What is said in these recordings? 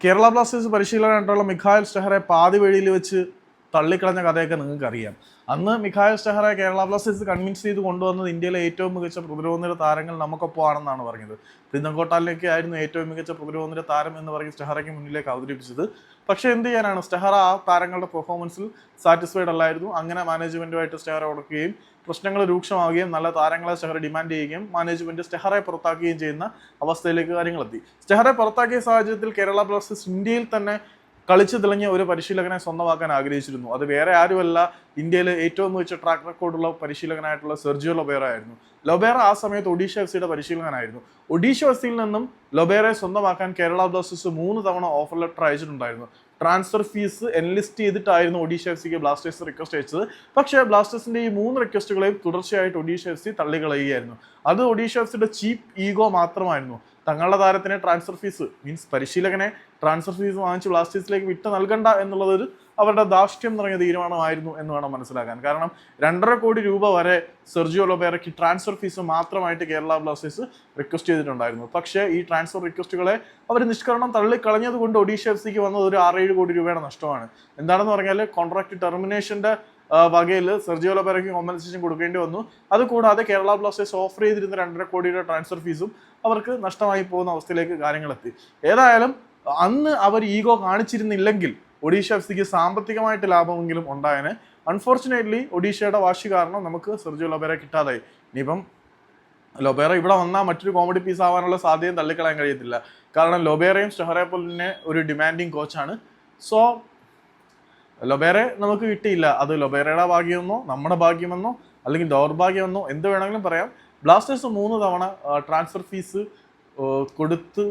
Kerala Blasters പരിശീലകനായിട്ടുള്ള Mikhael Stahre പാതി വഴിയിൽ വെച്ച് തള്ളിക്കളഞ്ഞ കഥയൊക്കെ നിങ്ങൾക്ക് അറിയാം അന്ന് Mikhail Stahre Kerala Blasters convince ചെയ്ത് കൊണ്ടുവന്നത് ഇന്ത്യയിലെ ഏറ്റവും മികച്ച പ്രതിരോധ താരങ്ങൾ നമുക്കൊപ്പം ആണെന്നാണ് പറഞ്ഞത്. പ്രീതങ്കോട്ടാലിലേക്ക് ആയിരുന്നു ഏറ്റവും മികച്ച പ്രതിരോധ താരം എന്ന് പറഞ്ഞ് സ്റ്റെഹറയ്ക്ക് മുന്നിലേക്ക് അവതരിപ്പിച്ചത്. പക്ഷേ എന്ത് ചെയ്യാനാണ്? സ്റ്റെഹറ ആ താരങ്ങളുടെ പെർഫോമൻസിൽ സാറ്റിസ്ഫൈഡ് അല്ലായിരുന്നു. അങ്ങനെ മാനേജ്മെന്റുമായിട്ട് സ്റ്റെഹറ ഉടക്കുകയും പ്രശ്നങ്ങൾ രൂക്ഷമാവുകയും നല്ല താരങ്ങളെ സ്റ്റെഹറ ഡിമാൻഡ് ചെയ്യുകയും മാനേജ്മെന്റ് സ്റ്റെഹറെ പുറത്താക്കുകയും ചെയ്യുന്ന അവസ്ഥയിലേക്ക് കാര്യങ്ങളെത്തി. സ്റ്റെഹറെ പുറത്താക്കിയ സാഹചര്യത്തിൽ കേരള ബ്ലാസ്റ്റേഴ്സ് ഇന്ത്യയിൽ തന്നെ കളിച്ചു തെളിഞ്ഞ ഒരു പരിശീലകനെ സ്വന്തമാക്കാൻ ആഗ്രഹിച്ചിരുന്നു. അത് വേറെ ആരുമല്ല. ഇന്ത്യയിലെ ഏറ്റവും മികച്ച ട്രാക്ക് റെക്കോർഡുള്ള പരിശീലകനായിട്ടുള്ള സെർജിയോ ലൊബേറ ആയിരുന്നു. ലൊബേറ ആ സമയത്ത് ഒഡീഷ എഫ് സിയുടെ പരിശീലകനായിരുന്നു. ഒഡീഷ എഫ് സിയിൽ നിന്നും ലൊബേറയെ സ്വന്തമാക്കാൻ കേരള ബ്ലാസ്റ്റേഴ്സ് മൂന്ന് തവണ ഓഫർ ലെറ്റർ അയച്ചിട്ടുണ്ടായിരുന്നു. Transfer fees enlist ചെയ്തിട്ടായിരുന്നു Odisha F C Blasters request അയച്ചത്. പക്ഷേ ബ്ലാസ്റ്റേഴ്സിന്റെ ഈ മൂന്ന് റിക്വസ്റ്റുകളെയും തുടർച്ചയായിട്ട് ഒഡീഷ എഫ് സി തള്ളിക്കളയുകയായിരുന്നു. അത് ഒഡീഷ എഫ് സിയുടെ ചീപ്പ് ഈഗോ മാത്രമായിരുന്നു. തങ്ങളുടെ താരത്തിന് ട്രാൻസ്ഫർ ഫീസ് മീൻസ് പരിശീലകനെ ട്രാൻസ്ഫർ ഫീസ് വാങ്ങിച്ച് ബ്ലാസ്റ്റേഴ്സിലേക്ക് വിട്ട് നൽകണ്ട എന്നുള്ളതൊരു അവരുടെ ദാഷ്ട്യം നിറഞ്ഞ തീരുമാനമായിരുന്നു എന്ന് വേണം മനസ്സിലാക്കാൻ. കാരണം രണ്ടര കോടി രൂപ വരെ സെർജിയോ ലൊബേറയ്ക്ക് ട്രാൻസ്ഫർ ഫീസ് മാത്രമായിട്ട് കേരള ബ്ലാസ്റ്റേഴ്സ് റിക്വസ്റ്റ് ചെയ്തിട്ടുണ്ടായിരുന്നു. പക്ഷേ ഈ ട്രാൻസ്ഫർ റിക്വസ്റ്റുകളെ അവർ നിഷ്കരണം തള്ളിക്കളഞ്ഞത് കൊണ്ട് ഒഡീഷ എഫ് സിക്ക് വന്നത് ഒരു ആറേഴ് കോടി രൂപയുടെ നഷ്ടമാണ്. എന്താണെന്ന് പറഞ്ഞാൽ കോൺട്രാക്ട് ടെർമിനേഷന്റെ വകയിൽ സെർജിയോ ലൊബേറയ്ക്ക് കോമ്പൻസേഷൻ കൊടുക്കേണ്ടി വന്നു. അതുകൂടാതെ കേരള ബ്ലാസ്റ്റേഴ്സ് ഓഫർ ചെയ്തിരുന്ന രണ്ടര കോടിയുടെ ട്രാൻസ്ഫർ ഫീസും അവർക്ക് നഷ്ടമായി പോകുന്ന അവസ്ഥയിലേക്ക് കാര്യങ്ങളെത്തി. ഏതായാലും അന്ന് അവർ ഈഗോ കാണിച്ചിരുന്നില്ലെങ്കിൽ ഒഡീഷ എഫ് സിക്ക് സാമ്പത്തികമായിട്ട് ലാഭമെങ്കിലും ഉണ്ടായേനെ. അൺഫോർച്ചുനേറ്റ്ലി ഒഡീഷയുടെ വാശി കാരണം നമുക്ക് സെർജിയോ ലൊബേറെ കിട്ടാതായി. ഇനിയിപ്പം ലൊബേറ ഇവിടെ വന്നാൽ മറ്റൊരു കോമഡി പീസ് ആവാനുള്ള സാധ്യത തള്ളിക്കളയാൻ കഴിയത്തില്ല. കാരണം ലൊബേറയും സ്റ്റെഹറെ പോലിനെ ഒരു ഡിമാൻഡിങ് കോച്ചാണ് സോ ലൊബേറെ നമുക്ക് കിട്ടിയില്ല. അത് ലൊബേറയുടെ ഭാഗ്യമെന്നോ നമ്മുടെ ഭാഗ്യമെന്നോ അല്ലെങ്കിൽ ദൗർഭാഗ്യമെന്നോ എന്ത് വേണമെങ്കിലും പറയാം. ബ്ലാസ്റ്റേഴ്സ് മൂന്ന് തവണ ട്രാൻസ്ഫർ ഫീസ് കൊടുത്ത്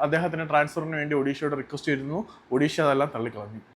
അദ്ദേഹത്തിന് ട്രാൻസ്ഫറിന് വേണ്ടി ഒഡീഷയോട് റിക്വസ്റ്റ് ചെയ്തിരുന്നു. ഒഡീഷ അതെല്ലാം തള്ളിക്കളഞ്ഞു.